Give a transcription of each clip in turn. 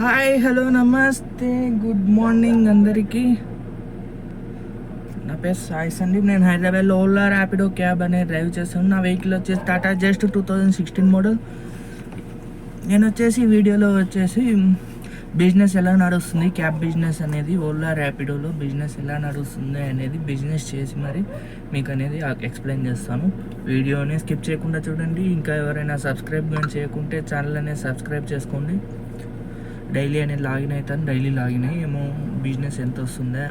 Hi hello నమస్తే. Good morning అందరికీ. నా పేరు సాయి సందీప్. నేను హైదరాబాద్లో ఓలా ర్యాపిడో క్యాబ్ అనేది డ్రైవ్ చేస్తాను నా వెహికల్ వచ్చేసి Tata just two thousand sixteen model. నేను వచ్చేసి వీడియోలో వచ్చేసి బిజినెస్ ఎలా నడుస్తుంది క్యాబ్ బిజినెస్ అనేది ఓలా ర్యాపిడోలో బిజినెస్ ఎలా నడుస్తుంది అనేది బిజినెస్ చేసి మరి మీకు అనేది ఎక్స్ప్లెయిన్ చేస్తాను. వీడియోని స్కిప్ చేయకుండా చూడండి. ఇంకా ఎవరైనా సబ్స్క్రైబ్ కానీ చేయకుంటే ఛానల్ అనేది సబ్స్క్రైబ్ చేసుకోండి. డైలీ అనేది లాగిన్ అవుతాను డైలీ లాగిన్ అయ్యి ఏమో బిజినెస్ ఎంత వస్తుందా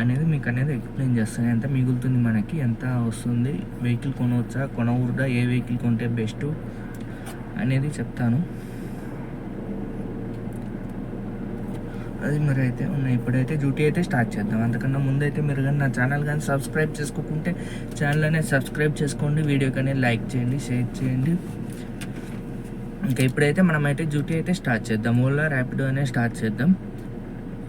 అనేది మీకు అనేది ఎక్స్ప్లెయిన్ చేస్తాను. ఎంత మిగులుతుంది మనకి ఎంత వస్తుంది వెహికల్ కొనవచ్చా కొనకూడదా ఏ వెహికల్ కొంటే బెస్ట్ అనేది చెప్తాను. అది మరి అయితే ఉన్నాయి. ఇప్పుడైతే డ్యూటీ అయితే స్టార్ట్ చేద్దాం. అంతకన్నా ముందైతే మీరు కానీ నా ఛానల్ కానీ సబ్స్క్రైబ్ చేసుకోకుంటే ఛానల్ అనేది సబ్స్క్రైబ్ చేసుకోండి. వీడియో కానీ లైక్ చేయండి షేర్ చేయండి. ఇంకా ఇప్పుడైతే మనమైతే డ్యూటీ అయితే స్టార్ట్ చేద్దాం. ఓలా ర్యాపిడో అనేది స్టార్ట్ చేద్దాం.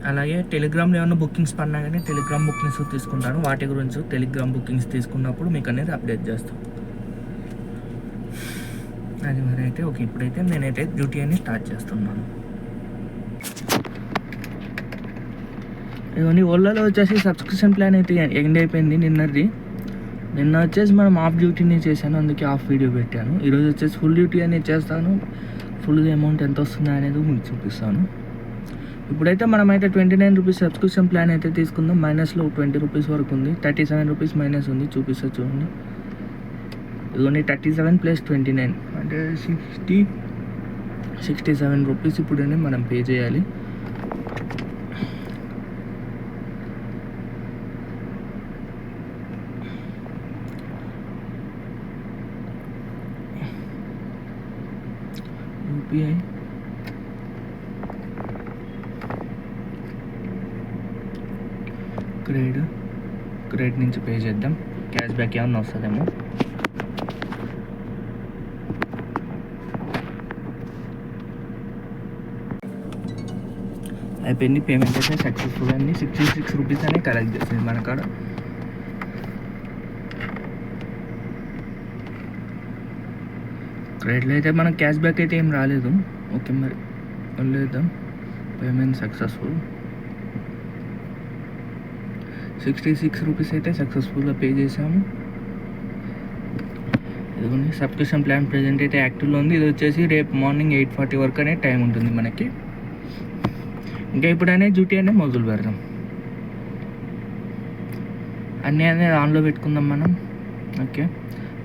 అలాగే టెలిగ్రామ్లో ఏమైనా బుకింగ్స్ పడినా కానీ టెలిగ్రామ్ బుకింగ్స్ తీసుకుంటాను. వాటి గురించి టెలిగ్రామ్ బుకింగ్స్ తీసుకున్నప్పుడు మీకు అనేది అప్డేట్ చేస్తాం. అది మరి అయితే ఓకే. ఇప్పుడైతే నేనైతే డ్యూటీ అని స్టార్ట్ చేస్తున్నాను. ఇవన్నీ ఓలాలో వచ్చేసి సబ్స్క్రిప్షన్ ప్లాన్ అయితే ఎండ్ అయిపోయింది నిన్నది. నిన్న వచ్చేసి మనం ఆఫ్ డ్యూటీని చేశాను అందుకే ఆఫ్ వీడియో పెట్టాను. ఈరోజు వచ్చేసి ఫుల్ డ్యూటీ అనేది చేస్తాను. ఫుల్గా అమౌంట్ ఎంత వస్తుందా అనేది మీకు చూపిస్తాను. ఇప్పుడైతే మనం అయితే twenty nine rupees subscription plan అయితే తీసుకుందాం. మైనస్లో ట్వంటీ రూపీస్ వరకు ఉంది. థర్టీ సెవెన్ రూపీస్ మైనస్ ఉంది. చూపిస్తా చూడండి. ఇదిగోండి thirty seven plus twenty nine అంటే సిక్స్టీ సిక్స్టీ సెవెన్ రూపీస్ ఇప్పుడనే మనం పే చేయాలి. యూపీఐ క్రెడిట్ క్రెడిట్ నుంచి పే చేద్దాం. క్యాష్ బ్యాక్ ఏమన్నా వస్తుందేమో. అయిపోయింది. పేమెంట్ అయితే సక్సెస్ఫుల్ అని సిక్స్టీ సిక్స్ రూపీస్ అనే కలెక్ట్ చేసింది మన కాడ. క్రెడిట్లో అయితే మనకు క్యాష్ బ్యాక్ అయితే ఏం రాలేదు. ఓకే మరి వదిలేద్దాం. Payment successful sixty six rupees అయితే సక్సెస్ఫుల్గా పే చేసాము ఇదిగోండి సబ్స్క్రిప్షన్ ప్లాన్ ప్రజెంట్ అయితే యాక్టివ్లో ఉంది. ఇది వచ్చేసి రేపు మార్నింగ్ ఎయిట్ ఫార్టీ వరకు అనే టైం ఉంటుంది మనకి. ఇంకా ఇప్పుడనే డ్యూటీ అనేది మొదలు పెడదాం. అన్నీ అనేది ఆన్లో పెట్టుకుందాం మనం. Okay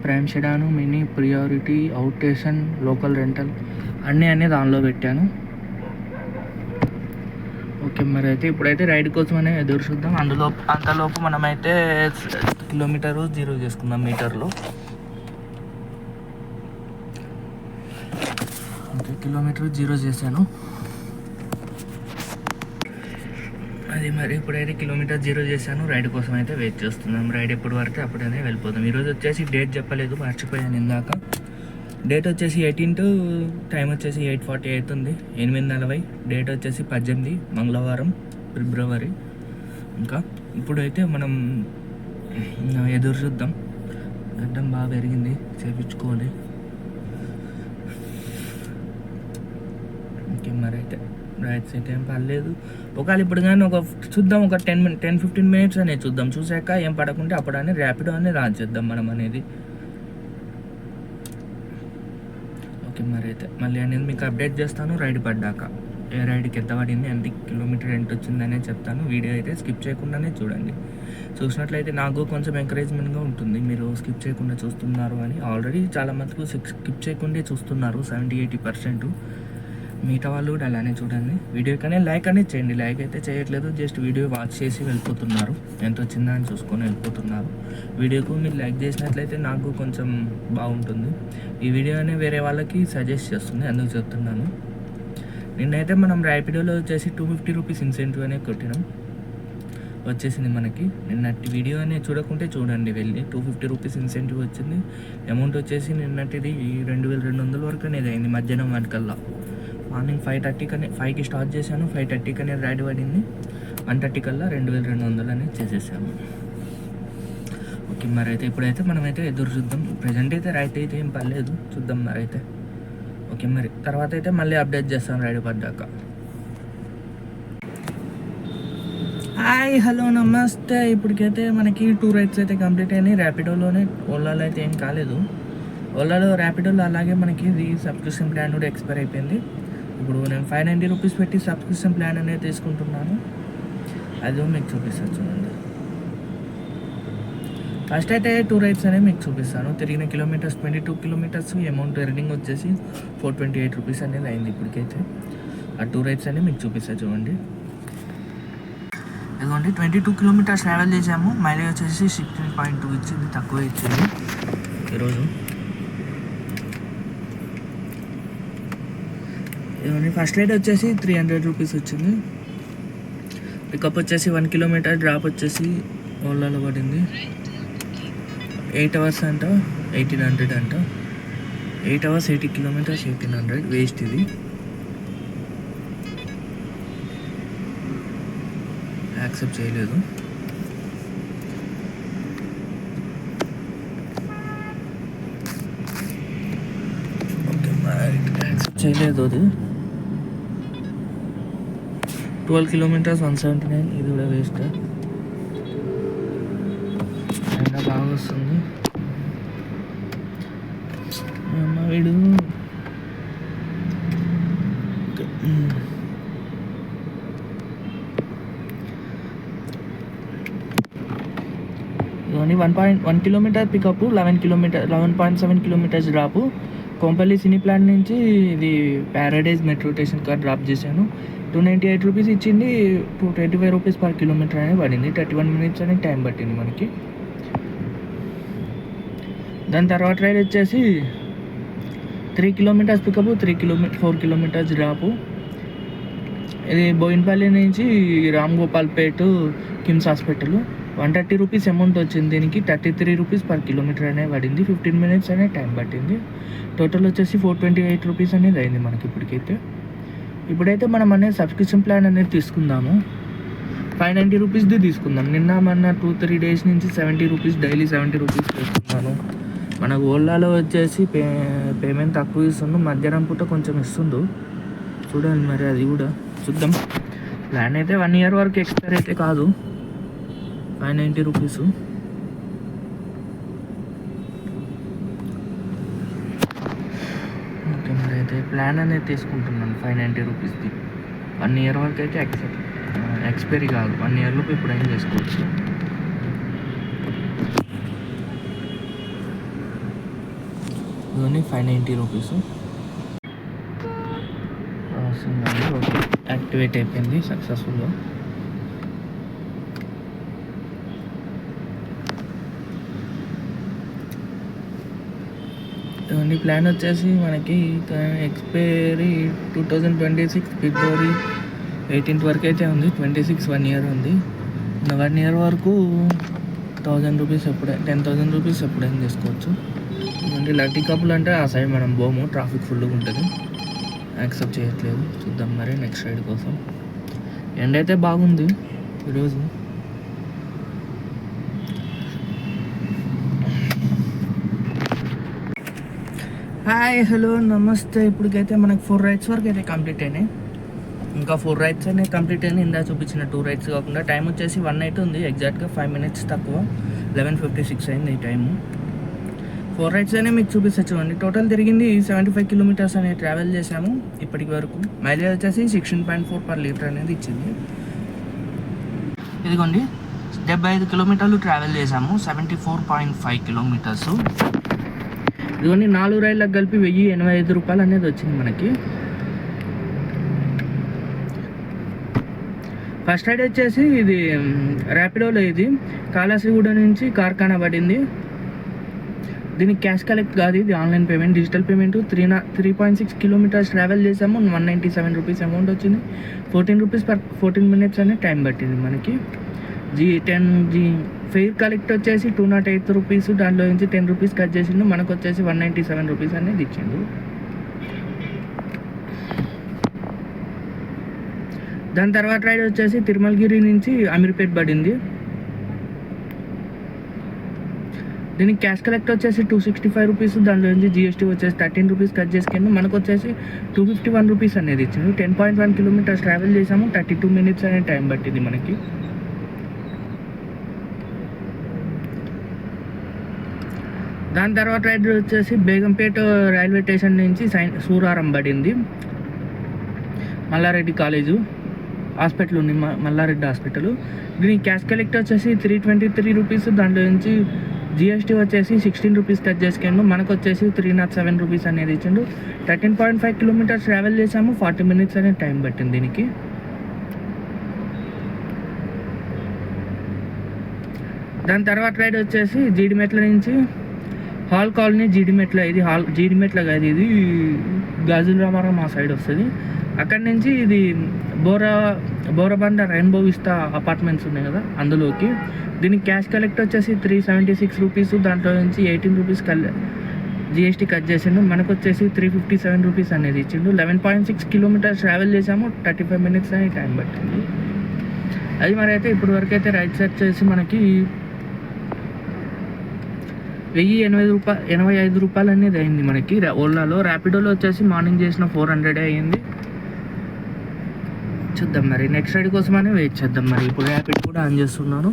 prime sedan mini priority outstation local rental అన్నీ అన్నీ దానిలో పెట్టాను. ఓకే మరి అయితే ఇప్పుడైతే రైడ్ కోసం అనే ఎదురు చూద్దాం. అందులో అంతలోపు మనమైతే కిలోమీటరు జీరో చేసుకుందాం మీటర్లో. ఓకే కిలోమీటర్ జీరో చేశాను. అది మరి ఇప్పుడైతే కిలోమీటర్ జీరో చేశాను. రైడ్ కోసం అయితే వెయిట్ చేస్తున్నాం. రైడ్ ఎప్పుడు పడితే అప్పుడైనా వెళ్ళిపోతాం. ఈరోజు వచ్చేసి డేట్ చెప్పలేదు మర్చిపోయాను ఇందాక. డేట్ వచ్చేసి ఎయిటీన్త్ టైం వచ్చేసి ఎయిట్ ఫార్టీ ఎయిట్ ఉంది. ఎనిమిది నలభై. డేట్ వచ్చేసి పద్దెనిమిది మంగళవారం ఫిబ్రవరి. ఇంకా ఇప్పుడైతే మనం ఎదురు చూద్దాం. గడ్డం బాగా పెరిగింది. చేపించుకోవాలి. ఇంకేం మరి అయితే అయితే ఏం పర్లేదు. ఒకవేళ ఇప్పుడు కానీ ఒక చూద్దాం ఒక ten minute ten fifteen minutes అనేది చూద్దాం. చూసాక ఏం పడకుంటే అప్పుడు అనేది ర్యాపిడో అనేది రాన్ చేద్దాం మనం అనేది. ఓకే మరి అయితే మళ్ళీ అనేది మీకు అప్డేట్ చేస్తాను రైడ్ పడ్డాక. ఏ రైడ్కి ఎంత పడింది ఎంత కిలోమీటర్ ఎంత వచ్చింది అనేది చెప్తాను. వీడియో అయితే స్కిప్ చేయకుండానే చూడండి. చూసినట్లయితే నాకు కొంచెం ఎంకరేజ్మెంట్గా ఉంటుంది. మీరు స్కిప్ చేయకుండా చూస్తున్నారు అని. ఆల్రెడీ చాలా మటుకు స్కిప్ చేయకుండా చూస్తున్నారు సెవెంటీ ఎయిటీ పర్సెంట్ మిగతా వాళ్ళు కూడా అలానే చూడండి. వీడియో కానీ లైక్ అనేది చేయండి. లైక్ అయితే చేయట్లేదు. జస్ట్ వీడియో వాచ్ చేసి వెళ్ళిపోతున్నారు. ఎంత వచ్చిందా అని చూసుకొని వెళ్ళిపోతున్నారు. వీడియోకు మీరు లైక్ చేసినట్లయితే నాకు కొంచెం బాగుంటుంది. ఈ వీడియో అనే వేరే వాళ్ళకి సజెస్ట్ చేస్తుంది. అందుకు చెప్తున్నాను. నిన్నైతే మనం ర్యాపిడోలో వచ్చేసి టూ ఫిఫ్టీ రూపీస్ ఇన్సెంటివ్ అనే కొట్టినాం. వచ్చేసింది మనకి. నిన్నటి వీడియో అనేది చూడకుంటే చూడండి వెళ్ళి. టూ ఫిఫ్టీ రూపీస్ ఇన్సెంటివ్ వచ్చింది. అమౌంట్ వచ్చేసి నిన్నటిది రెండు వేల రెండు వందల వరకు అనేది అయింది. మధ్యాహ్నం వాటికల్లా మార్నింగ్ ఫైవ్ థర్టీకనే ఫైవ్కి స్టార్ట్ చేశాను ఫైవ్ థర్టీకనే రైడ్ పడింది. వన్ థర్టీ కల్లా రెండు వేల రెండు వందలు అనేది చేసేసాము. ఓకే మరి అయితే ఇప్పుడైతే మనమైతే ఎదురు చూద్దాం. ప్రజెంట్ అయితే రైట్ అయితే ఏం పర్లేదు. చూద్దాం మరి అయితే ఓకే మరి తర్వాత అయితే మళ్ళీ అప్డేట్ చేస్తాను రైడ్ పడ్డాక. హాయ్ హలో నమస్తే. ఇప్పటికైతే మనకి టూ రైడ్స్ అయితే కంప్లీట్ అయినాయి. ర్యాపిడోలోనే ఓలాలో అయితే ఏం కాలేదు. ఓలాలో ర్యాపిడోలో అలాగే మనకి ఇది సబ్స్క్రిప్షన్ ప్లాన్ కూడా ఎక్స్పైర్ అయిపోయింది. ఇప్పుడు నేను ఫైవ్ నైంటీ రూపీస్ పెట్టి సబ్స్క్రిప్షన్ ప్లాన్ అనేది తీసుకుంటున్నాను. అది మీకు చూపిస్తాను చూడండి. ఫస్ట్ అయితే టూ రైడ్స్ అనేవి మీకు చూపిస్తాను. తిరిగిన kilometres twenty two kilometres amount earning వచ్చేసి ఫోర్ ట్వంటీ ఎయిట్ రూపీస్ అనేది అయింది ఇప్పటికైతే. ఆ టూ రైడ్స్ అనేవి మీకు చూపిస్తాను చూడండి. ఇదిగోండి ట్వంటీ టూ కిలోమీటర్స్ ట్రావెల్ చేసాము మైలేజ్ వచ్చేసి సిక్స్టీన్ పాయింట్ టూ ఇచ్చింది తక్కువ ఇచ్చింది. ఈరోజు ఇవన్నీ ఫస్ట్ రేట్ వచ్చేసి త్రీ హండ్రెడ్ రూపీస్ వచ్చింది. పికప్ వచ్చేసి వన్ కిలోమీటర్ డ్రాప్ వచ్చేసి ఓలాలో పడింది ఎయిట్ అవర్స్ అంట ఎయిటీన్ హండ్రెడ్ అంట. Eight hours eighty kilometres eighteen hundred waste ఇది. యాక్సెప్ట్ చేయలేదు. ఓకే యాక్సెప్ట్ చేయలేదు అది. Twelve kilometres one seventy nine ఇది కూడా వేస్ట్ ఎండ బాగా వస్తుంది. అమ్మ వీడు? One point one kilometre pickup eleven kilometre eleven point seven kilometres drop Kompally cine planet నుంచి ఇది Paradise metro station car drop చేశాను. టూ నైంటీ ఎయిట్ రూపీస్ ఇచ్చింది. Two twenty five rupees per kilometre అనేది పడింది. థర్టీ వన్ మినిట్స్ అనేది time పట్టింది మనకి. దాని తర్వాత రైడ్ వచ్చేసి three kilometres pickup three kilometre four kilometres drop ఇది బోయిన్పల్లి నుంచి Ram Gopalpet KIMS hospital. One thirty rupees amount వచ్చింది దీనికి. Thirty three rupees per kilometre అనే పడింది. ఫిఫ్టీన్ మినిట్స్ అనే టైం పట్టింది. టోటల్ వచ్చేసి ఫోర్ ట్వంటీ ఎయిట్ రూపీస్ అనేది అయింది మనకి ఇప్పటికైతే. ఇప్పుడైతే మనం అనేది సబ్స్క్రిప్షన్ ప్లాన్ అనేది తీసుకుందాము. ఫైవ్ నైంటీ రూపీస్ది తీసుకుందాం. నిన్న మొన్న టూ త్రీ డేస్ నుంచి seventy rupees daily seventy rupees తీసుకున్నాను. మనకు ఓలాలో వచ్చేసి పే పేమెంట్ తక్కువ ఇస్తుండు. మధ్యాహ్నం పూట కొంచెం ఇస్తుండు. చూడండి మరి అది కూడా. చూద్దాం. ప్లాన్ అయితే వన్ ఇయర్ వరకు ఎక్స్పైర్ అయితే కాదు. ఫైవ్ నైంటీ రూపీస్ ఓకే మరి అయితే ప్లాన్ అనేది తీసుకుంటున్నాను ఫైవ్ నైంటీ రూపీస్ది. వన్ ఇయర్ వరకు అయితే ఎక్సెప్ట్ ఎక్స్పైరీ కాదు వన్ ఇయర్లోపు ఎప్పుడైనా చేసుకోవచ్చు. ఇవన్నీ five ninety rupees. Okay activate అయిపోయింది సక్సెస్ఫుల్గా. ఇవన్నీ ప్లాన్ వచ్చేసి మనకి expiry two thousand twenty six February eighteenth వరకు అయితే ఉంది. ట్వంటీ సిక్స్ వన్ ఇయర్ ఉంది. వన్ ఇయర్ వరకు థౌజండ్ రూపీస్ ఎప్పుడే టెన్ థౌజండ్ రూపీస్ ఎప్పుడైనా తీసుకోవచ్చు. అంటే లట్టి కప్పులు అంటే ఆ సైడ్ మనం పోము ట్రాఫిక్ ఫుల్గా ఉంటుంది. యాక్సెప్ట్ చేయట్లేదు. చూద్దాం మరి నెక్స్ట్ రైడ్ కోసం. ఎండ్ అయితే బాగుంది. ఈరోజు హాయ్ హలో నమస్తే. ఇప్పటికైతే మనకు ఫోర్ రైడ్స్ వరకు అయితే కంప్లీట్ అయినాయి. ఇంకా ఫోర్ రైడ్స్ అనేవి కంప్లీట్ అయినాయి. ఇందా చూపించిన టూ రైడ్స్ కాకుండా టైం వచ్చేసి వన్ నైట్ ఉంది. ఎగ్జాక్ట్గా ఫైవ్ మినిట్స్ తక్కువ. లెవెన్ ఫిఫ్టీ సిక్స్ అయింది ఈ టైము ఫోర్ రైడ్స్ అనే మీకు చూపిస్తా చూడండి. టోటల్ తిరిగింది సెవెంటీ ఫైవ్ కిలోమీటర్స్ అనేది ట్రావెల్ చేసాము ఇప్పటికి వరకు. మైలేజ్ వచ్చేసి sixteen point four per litre అనేది ఇచ్చింది. ఇదిగోండి. డెబ్బై ఐదు కిలోమీటర్లు ట్రావెల్ చేసాము seventy four point five kilometres ఇదిగోండి నాలుగు రైళ్ళకి కలిపి వెయ్యి ఎనభై ఐదు రూపాయలు అనేది వచ్చింది మనకి. ఫస్ట్ రైడ్ వచ్చేసి ఇది ర్యాపిడోలో ఇది. కాళాశ్రీగూడ నుంచి కార్ఖానా పడింది. దీనికి క్యాష్ కలెక్ట్ కాదు ఇది online payment digital payment. Three నా three point six kilometres travel చేసాము one ninety seven rupees amount వచ్చింది. Fourteen rupees per fourteen minutes అనే టైం పట్టింది మనకి. జీ టెన్ జీ ఫెయిర్ కలెక్ట్ వచ్చేసి టూ నాట్ ఎయిట్ రూపీస్ దాంట్లో నుంచి టెన్ రూపీస్ కట్ చేసిండు. మనకు వచ్చేసి వన్ నైంటీ సెవెన్ రూపీస్ అనేది ఇచ్చిండు. దాని తర్వాత రైడ్ వచ్చేసి తిరుమలగిరి నుంచి అమీర్పేట్ పడింది. దీనికి క్యాష్ కలెక్ట్ వచ్చేసి టూ సిక్స్టీ ఫైవ్ రూపీస్ దాంట్లో నుంచి జిఎస్టీ వచ్చేసి థర్టీన్ రూపీస్ కట్ చేసుకుని మనకు వచ్చేసి టూ ఫిఫ్టీ వన్ రూపీస్ అనేది ఇచ్చింది ten point one kilometres travel చేసాము. థర్టీ టూ మినిట్స్ అనే టైం పట్టింది మనకి. దాని తర్వాత రైడ్ వచ్చేసి బేగంపేట రైల్వే స్టేషన్ నుంచి సైన్ సూరారం పడింది. మల్లారెడ్డి కాలేజు హాస్పిటల్ ఉంది మల్లారెడ్డి హాస్పిటల్. దీని క్యాష్ కలెక్ట్ వచ్చేసి త్రీ ట్వంటీ త్రీ రూపీస్ దాంట్లో నుంచి జిఎస్టీ వచ్చేసి సిక్స్టీన్ రూపీస్ కట్ చేసుకుండు మనకు వచ్చేసి త్రీ నాట్ సెవెన్ రూపీస్ అనేది ఇచ్చిండు. Thirteen point five kilometres travel చేసాము ఫార్టీ మినిట్స్ అనేది టైం పట్టింది దీనికి. దాని తర్వాత రైడ్ వచ్చేసి జీడిమెట్ల నుంచి హాల్ కాలనీ జీడిమెట్ల ఇది హాల్ జీడిమెట్ల కాదు ఇది. గాజుల రామారావు మా సైడ్ వస్తుంది. అక్కడి నుంచి ఇది బోరా బోరబండ రెయిన్బో విస్తా అపార్ట్మెంట్స్ ఉన్నాయి కదా అందులోకి. దీనికి క్యాష్ కలెక్ట్ వచ్చేసి త్రీ సెవెంటీ సిక్స్ రూపీస్ దాంట్లో నుంచి ఎయిటీన్ రూపీస్ కల్ జిఎస్టీ కట్ చేసిండు. మనకు వచ్చేసి త్రీ ఫిఫ్టీ సెవెన్ రూపీస్ అనేది ఇచ్చిండు. Eleven point six kilometres travel చేసాము. థర్టీ ఫైవ్ మినిట్స్ అని టైం పట్టింది. అది మరి అయితే ఇప్పటివరకు వరకు అయితే రైట్ సైడ్ చేసి మనకి వెయ్యి ఎనభై రూపాయలు ఎనభై ఐదు రూపాయలు అనేది అయింది మనకి. ఓలాలో ర్యాపిడోలో వచ్చేసి మార్నింగ్ చేసిన ఫోర్ హండ్రెడ్ అయ్యింది. చూద్దాం మరి నెక్స్ట్ రైడ్ కోసమనే వెయిట్ చేద్దాం మరి. ఇప్పుడు ర్యాపిడ్ కూడా ఆన్ చేస్తున్నాను.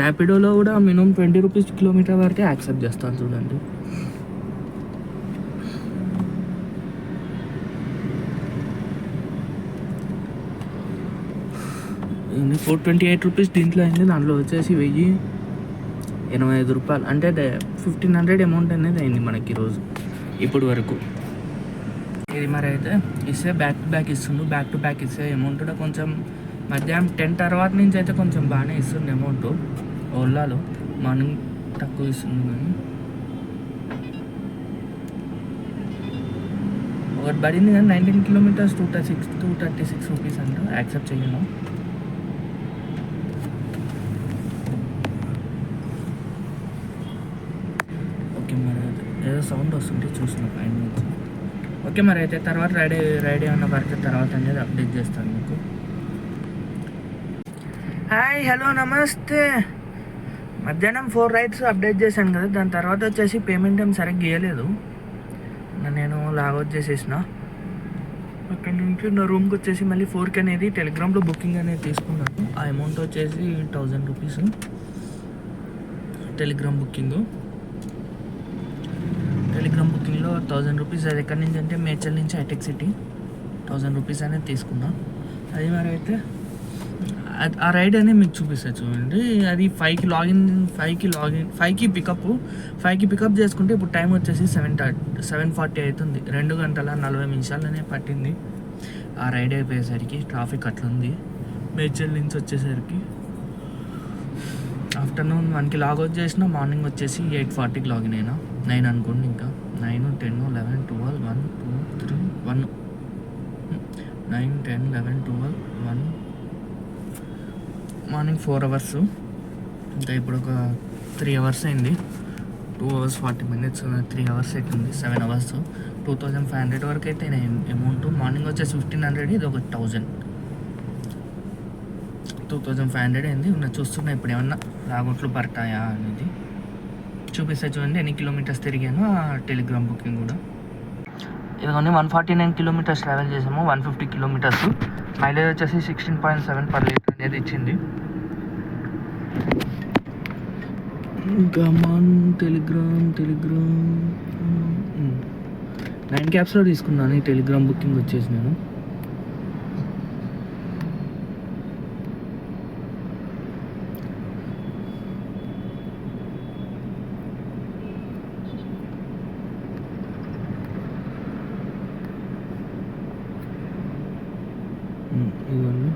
ర్యాపిడోలో కూడా మినిమం ట్వంటీ రూపీస్ కిలోమీటర్ వరకే యాక్సెప్ట్ చేస్తాను చూడండి. ఫోర్ ట్వంటీ ఎయిట్ రూపీస్ దీంట్లో అయింది. దాంట్లో వచ్చేసి వెయ్యి ఎనభై ఐదు రూపాయలు. అంటే ఫిఫ్టీన్ హండ్రెడ్ అమౌంట్ అనేది అయింది మనకి ఈరోజు ఇప్పటి వరకు. ఇది మరి అయితే ఇస్తే బ్యాక్ టు బ్యాక్ ఇస్తుండు. బ్యాక్ టు బ్యాక్ ఇస్తే అమౌంట్ కూడా కొంచెం మధ్యాహ్నం టెన్ తర్వాత నుంచి అయితే కొంచెం బాగానే ఇస్తుంది అమౌంట్ ఓలాలో మార్నింగ్ తక్కువ ఇస్తుంది కానీ. ఒకటి పడింది కానీ nineteen kilometres two thirty six two thirty six rupees అంట. యాక్సెప్ట్ చేయను ఓకే మరి అయితే ఏదో సౌండ్ వస్తుంటే చూసిన పైన నుంచి. ఓకే మరి అయితే తర్వాత రెడీ రెడీ అన్న పడితే తర్వాత అనేది అప్డేట్ చేస్తాను మీకు. హాయ్ హలో నమస్తే. మధ్యాహ్నం ఫోర్ రైడ్స్ అప్డేట్ చేశాను కదా దాని తర్వాత వచ్చేసి పేమెంట్ ఏం సరిగ్గా గీయలేదు నేను లాగౌట్ చేసేసిన. అక్కడ నుంచి నా రూమ్కి వచ్చేసి మళ్ళీ ఫోర్కి అనేది టెలిగ్రామ్లో బుకింగ్ అనేది తీసుకున్నాను. ఆ అమౌంట్ వచ్చేసి థౌజండ్ రూపీస్ టెలిగ్రామ్ బుకింగ్ ఆన్లైన్లో థౌజండ్ రూపీస్ అది ఎక్కడి నుంచి అంటే మేచల్ నుంచి హైటెక్ సిటీ. థౌజండ్ రూపీస్ అనేది తీసుకున్నా. అది మరి అయితే ఆ రైడ్ అనేది మీకు చూపిస్తాను చూడండి. అది ఫైవ్కి లాగిన్ ఫైవ్కి లాగిన్ ఫైవ్కి పికప్ ఫైవ్కి పికప్ చేసుకుంటే ఇప్పుడు టైం వచ్చేసి సెవెన్ సెవెన్ ఫార్టీ అవుతుంది రెండు గంటల నలభై నిమిషాలనే పట్టింది. ఆ రైడ్ అయిపోయేసరికి ట్రాఫిక్ అట్లుంది. మేడ్చల్ నుంచి వచ్చేసరికి ఆఫ్టర్నూన్ వన్కి లాగౌట్ చేసిన మార్నింగ్ వచ్చేసి ఎయిట్ ఫార్టీకి లాగిన్ అయినా. నైన్ అనుకోండి ఇంకా. Nine ten eleven twelve one two three one. Nine ten eleven twelve one. Morning four hours. ఇంకా ఇప్పుడు ఒక త్రీ అవర్స్ అయింది. Two hours forty minutes three hours అవుతుంది seven hours. Two thousand five hundred వరకు అయితే నేను అమౌంట్. మార్నింగ్ వచ్చేసి fifteen hundred ఇది ఒక thousand. Two thousand five hundred అయింది. నేను చూస్తున్నా ఇప్పుడు ఏమన్నా లాగౌట్లు పడతాయా అనేది. చూపిస్తా చూడండి ఎన్ని కిలోమీటర్స్ తిరిగాను ఆ టెలిగ్రామ్ బుకింగ్ కూడా. ఇదిగోండి one forty nine kilometres travel చేసాము వన్ ఫిఫ్టీ కిలోమీటర్స్. మైలేజ్ వచ్చేసి sixteen point seven per litre అనేది ఇచ్చింది. గమాన్ టెలిగ్రామ్ టెలిగ్రామ్. నైన్ క్యాప్స్లో తీసుకున్నాను ఈ టెలిగ్రామ్ బుకింగ్ వచ్చేసి నేను ఉమ్, ఇదిగోండి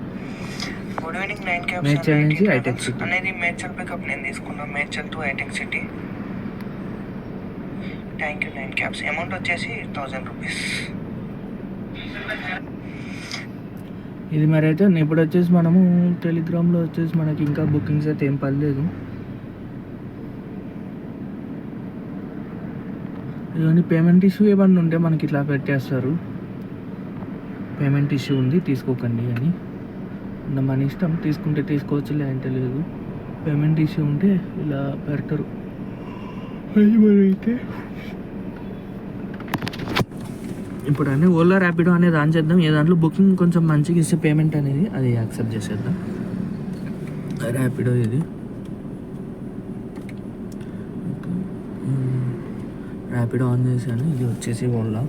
good evening Nine Cabs Medchal నుంచి హైటెక్ సిటీ. అనేది మేడ్చల్ పికప్ నేను తీసుకున్నాను. Medchal to Hitec City thank you Nine Cabs amount వచ్చేసి థౌజండ్ రూపీస్ ఇది మరి అయితే ఇప్పుడు వచ్చేసి మనము టెలిగ్రామ్లో వచ్చేసి మనకి ఇంకా బుకింగ్స్ అయితే ఏం పర్లేదు ఇవన్నీ పేమెంట్ ఇష్యూ ఏమన్నా ఉంటే మనకి ఇట్లా పెట్టేస్తారు. పేమెంట్ ఇష్యూ ఉంది తీసుకోకండి అని. మన ఇష్టం తీసుకుంటే తీసుకోవచ్చు లేదంటే లేదు. పేమెంట్ ఇష్యూ ఉంటే ఇలా పెడతారు. అది అయితే. ఇప్పుడు అన్నీ ఓలా ర్యాపిడో అనేది ఆన్ చేద్దాం. ఏ దాంట్లో బుకింగ్ కొంచెం మంచిగా ఇస్తే పేమెంట్ అనేది అది యాక్సెప్ట్ చేసేద్దాం. ర్యాపిడో ఇది. ర్యాపిడో ఆన్ చేశాను. ఇది వచ్చేసి ఓలా.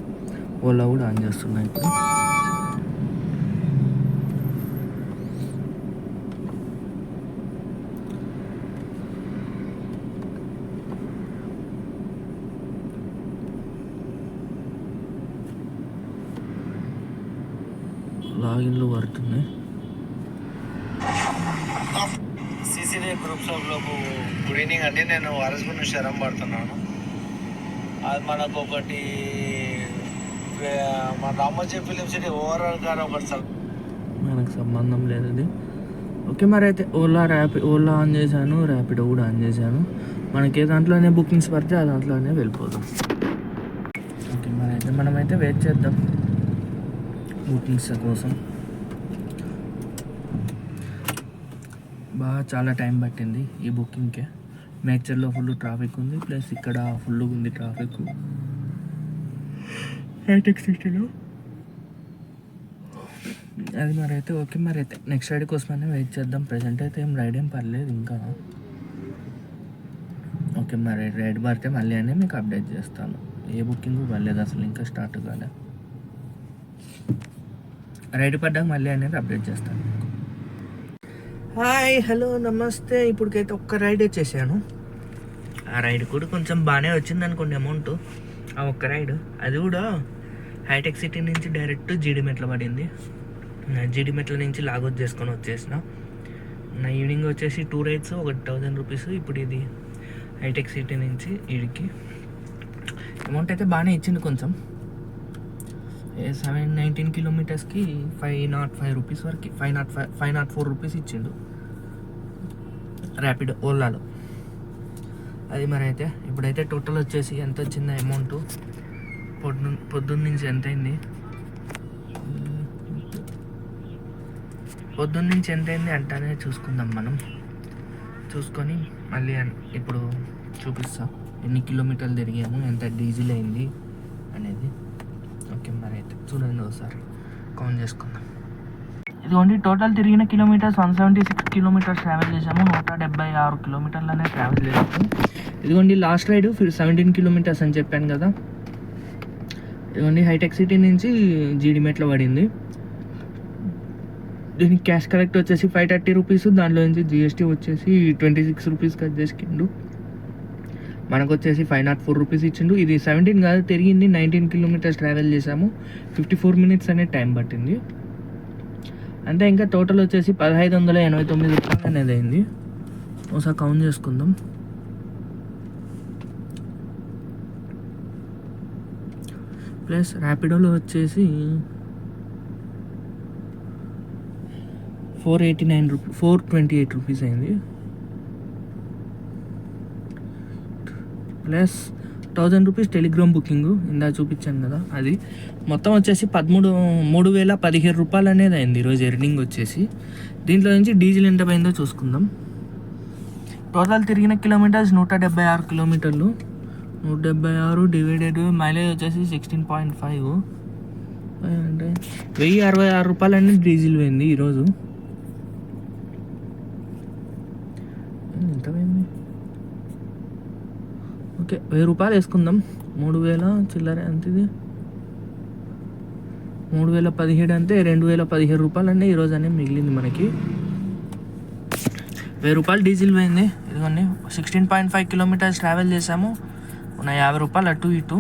ఓలా కూడా ఆన్ చేస్తున్నా ఇప్పుడు లాగిన్లు పడుతున్నాయి సీసీడీ గ్రూప్స్ ఆఫ్ లోపు గుడ్ ఈవినింగ్ అండి నేను వారసుపు నుంచి శరం పడుతున్నాను. అది మనకు ఒకటి మన రామోజీ ఫిలిం సిటీ ఓవరాల్ గారు ఒకటి మనకు సంబంధం లేదు అది. ఓకే మరి అయితే ఓలా ర్యాపి ఓలా ఆన్ చేశాను ర్యాపిడో కూడా ఆన్ చేశాను. మనకి ఏ దాంట్లోనే బుకింగ్స్ పడితే ఆ దాంట్లోనే వెళ్ళిపోదాం. ఓకే మరి అయితే మనమైతే వెయిట్ చేద్దాం. బుకింగ్స్ కోసం. బాగా చాలా టైం పట్టింది ఈ బుకింగ్కే. నేచర్లో ఫుల్ ట్రాఫిక్ ఉంది. ప్లస్ ఇక్కడ ఫుల్ ఉంది ట్రాఫిక్. హైటెక్ సిటీలో. అది మరి అయితే ఓకే. మరి అయితే నెక్స్ట్ రైడ్ కోసమనే వెయిట్ చేద్దాం. ప్రజెంట్ అయితే ఏం రైడ్ ఏం పర్లేదు ఇంకా. ఓకే మరి రైడ్ పడితే మళ్ళీ అని మీకు అప్డేట్ చేస్తాను. ఏ బుకింగ్ పర్లేదు అసలు ఇంకా స్టార్ట్ కాలే. రైడ్ పడ్డాక మళ్ళీ అనేది అప్డేట్ చేస్తాను. హాయ్ హలో నమస్తే. ఇప్పటికైతే ఒక్క రైడ్ వచ్చేసాను ఆ రైడ్ కూడా కొంచెం బాగానే వచ్చింది అనుకోండి అమౌంట్ ఆ ఒక్క రైడ్. అది కూడా హైటెక్ సిటీ నుంచి డైరెక్ట్ జీడిమెట్ల పడింది. నా నుంచి లాగౌట్ చేసుకొని వచ్చేసిన. నా ఈవినింగ్ వచ్చేసి టూ రైడ్స్ ఒక థౌజండ్ రూపీస్ ఇప్పుడు ఇది హైటెక్ సిటీ నుంచి వీడికి అమౌంట్ అయితే బాగానే ఇచ్చింది కొంచెం. సెవెన్ నైన్టీన్ కిలోమీటర్స్కి ఫైవ్ నాట్ ఫైవ్ రూపీస్ వరకు five not five five not four rupees ఇచ్చిండు. ర్యాపిడ్ ఓలాలో అది మరి అయితే ఇప్పుడైతే టోటల్ వచ్చేసి ఎంత వచ్చింది అమౌంట్ పొద్దు పొద్దున్న నుంచి ఎంత అయింది? పొద్దున్న నుంచి ఎంత అయింది అంటనే చూసుకుందాం మనం. చూసుకొని మళ్ళీ ఇప్పుడు చూపిస్తాం. ఎన్ని కిలోమీటర్లు తిరిగాము? ఎంత డీజిల్ అయింది? అనేది. చూడండి ఒకసారి. కౌంట్ చేసుకుందాం. ఇదిగోండి టోటల్ తిరిగిన kilometres one seventy six kilometres travel చేసాము నూట డెబ్బై ఆరు కిలోమీటర్లనే ట్రావెల్ చేసాము ఇదిగోండి లాస్ట్ రైడ్ సెవెంటీన్ కిలోమీటర్స్ అని చెప్పాను కదా. ఇదిగోండి హైటెక్ సిటీ నుంచి జీడిమెట్లో పడింది. దీనికి క్యాష్ కలెక్ట్ వచ్చేసి ఫైవ్ థర్టీ రూపీస్ దాంట్లో నుంచి జిఎస్టీ వచ్చేసి ట్వంటీ సిక్స్ రూపీస్ కట్ చేసుకుండు మనకు వచ్చేసి ఫైవ్ నాట్ ఫోర్ రూపీస్ ఇచ్చిండు. ఇది సెవెంటీన్ కాదు తిరిగింది నైన్టీన్ కిలోమీటర్స్ ట్రావెల్ చేసాము. ఫిఫ్టీ ఫోర్ మినిట్స్ అనే టైం పట్టింది. అంటే ఇంకా టోటల్ వచ్చేసి పదహైదు వందల ఎనభై తొమ్మిది రూపాయలు అనేది అయింది. ఒకసారి కౌంట్ చేసుకుందాం. ప్లస్ ర్యాపిడోలో వచ్చేసి four eighty nine rupee four twenty eight rupees అయింది. Plus thousand rupees Telegram booking. ఇందా చూపించాను కదా అది. మొత్తం వచ్చేసి పదమూడు మూడు వేల పదిహేడు రూపాయలు అనేది అయింది ఈరోజు ఎర్నింగ్ వచ్చేసి. దీంట్లో నుంచి డీజిల్ ఎంత పోయిందో చూసుకుందాం. టోటల్ తిరిగిన కిలోమీటర్స్ నూట డెబ్బై ఆరు కిలోమీటర్లు. నూట డెబ్బై ఆరు డివైడెడ్ మైలేజ్ వచ్చేసి సిక్స్టీన్ పాయింట్ ఫైవ్. అంటే వెయ్యి అరవై ఆరు రూపాయలు అనేది డీజిల్ పోయింది ఈరోజు. ఎంత పోయింది? ఓకే వెయ్యి రూపాయలు వేసుకుందాం. మూడు వేల చిల్లర ఎంత ఇది? మూడు వేల పదిహేడు అంటే రెండు వేల పదిహేడు రూపాయలు అండి ఈరోజు అనేది మిగిలింది మనకి. వెయ్యి రూపాయలు డీజిల్ పోయింది. ఇదిగోండి sixteen point five kilometres travel చేసాము ఉన్న యాభై రూపాయలు అటు ఇటు.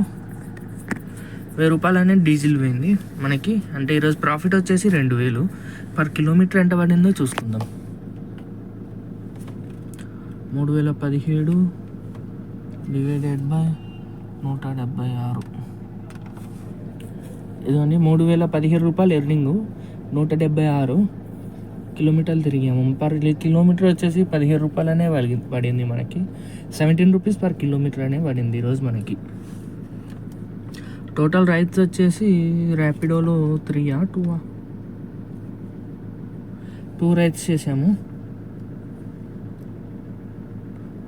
వెయ్యి రూపాయలు అనేది డీజిల్ పోయింది మనకి. అంటే ఈరోజు ప్రాఫిట్ వచ్చేసి రెండు వేలు. పర్ కిలోమీటర్ ఎంత పడిందో చూసుకుందాం. మూడు వేల పదిహేడు డివైడెడ్ బై నూట డెబ్బై ఆరు. ఇదిగోండి మూడు వేల పదిహేడు రూపాయలు ఎర్నింగ్. నూట డెబ్బై ఆరు కిలోమీటర్లు తిరిగాము. పర్ కిలోమీటర్ వచ్చేసి పదిహేడు రూపాయలనే పడి పడింది మనకి. సెవెంటీన్ రూపీస్ పర్ కిలోమీటర్ అనే పడింది ఈరోజు మనకి. టోటల్ రైడ్స్ వచ్చేసి ర్యాపిడోలో త్రీయా టూవా టూ రైడ్స్ చేసాము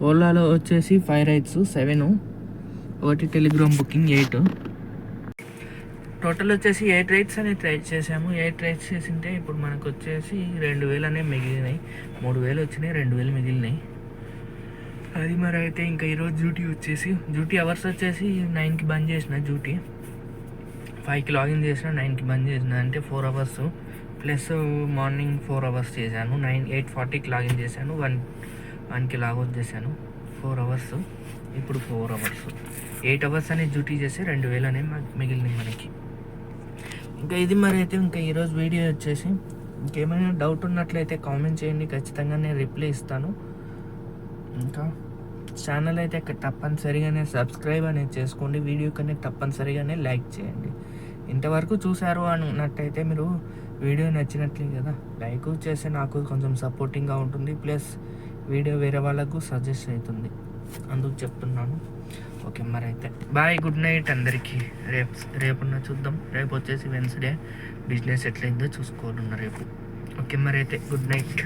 ఓలాలో వచ్చేసి ఫైవ్ రైడ్స్ సెవెన్. ఒకటి టెలిగ్రామ్ బుకింగ్ ఎయిట్. టోటల్ వచ్చేసి ఎయిట్ రైడ్స్ అని ట్రై చేసాము ఎయిట్ రైడ్స్ చేసింటే ఇప్పుడు మనకు వచ్చేసి రెండు వేలు అనేవి మిగిలినాయి. మూడు వేలు వచ్చినాయి రెండు వేలు మిగిలినాయి. అది మరి అయితే ఇంకా ఈరోజు డ్యూటీ వచ్చేసి డ్యూటీ అవర్స్ వచ్చేసి నైన్కి బంద్ చేసిన డ్యూటీ. ఫైవ్కి లాగిన్ చేసిన నైన్కి బంద్ చేసిన. అంటే four hours. Plus morning four hours చేశాను. నైన్ ఎయిట్ ఫార్టీకి లాగిన్ చేశాను. వన్ వన్కి లాగౌట్ చేశాను. ఫోర్ అవర్స్ ఇప్పుడు ఫోర్ అవర్స్ ఎయిట్ అవర్స్ అనేది డ్యూటీ చేసి రెండు వేలు అనేవి మిగిలినాయి మనకి. ఇంకా ఇది మరి అయితే ఇంకా ఈరోజు వీడియో వచ్చేసి ఇంకేమైనా డౌట్ ఉన్నట్లయితే కామెంట్ చేయండి. ఖచ్చితంగా నేను రిప్లై ఇస్తాను. ఇంకా ఛానల్ అయితే తప్పనిసరిగానే సబ్స్క్రైబ్ అనేది చేసుకోండి. వీడియో కన్నా తప్పనిసరిగానే లైక్ చేయండి. ఇంతవరకు చూసారు అన్నట్టయితే మీరు వీడియో నచ్చినట్లే కదా. లైక్ చేస్తే నాకు కొంచెం సపోర్టింగ్గా ఉంటుంది. ప్లస్ వీడియో వేరే వాళ్ళకు సజెస్ట్ అవుతుంది. అందుకు చెప్తున్నాను. ఓకే మరి అయితే బాయ్ గుడ్ నైట్ అందరికీ. రేపు రేపున్న చూద్దాం. రేపు వచ్చేసి వెన్స్డే బిజినెస్ ఎట్లయిందో చూసుకోవాలన్నా రేపు. ఓకే మరి అయితే గుడ్ నైట్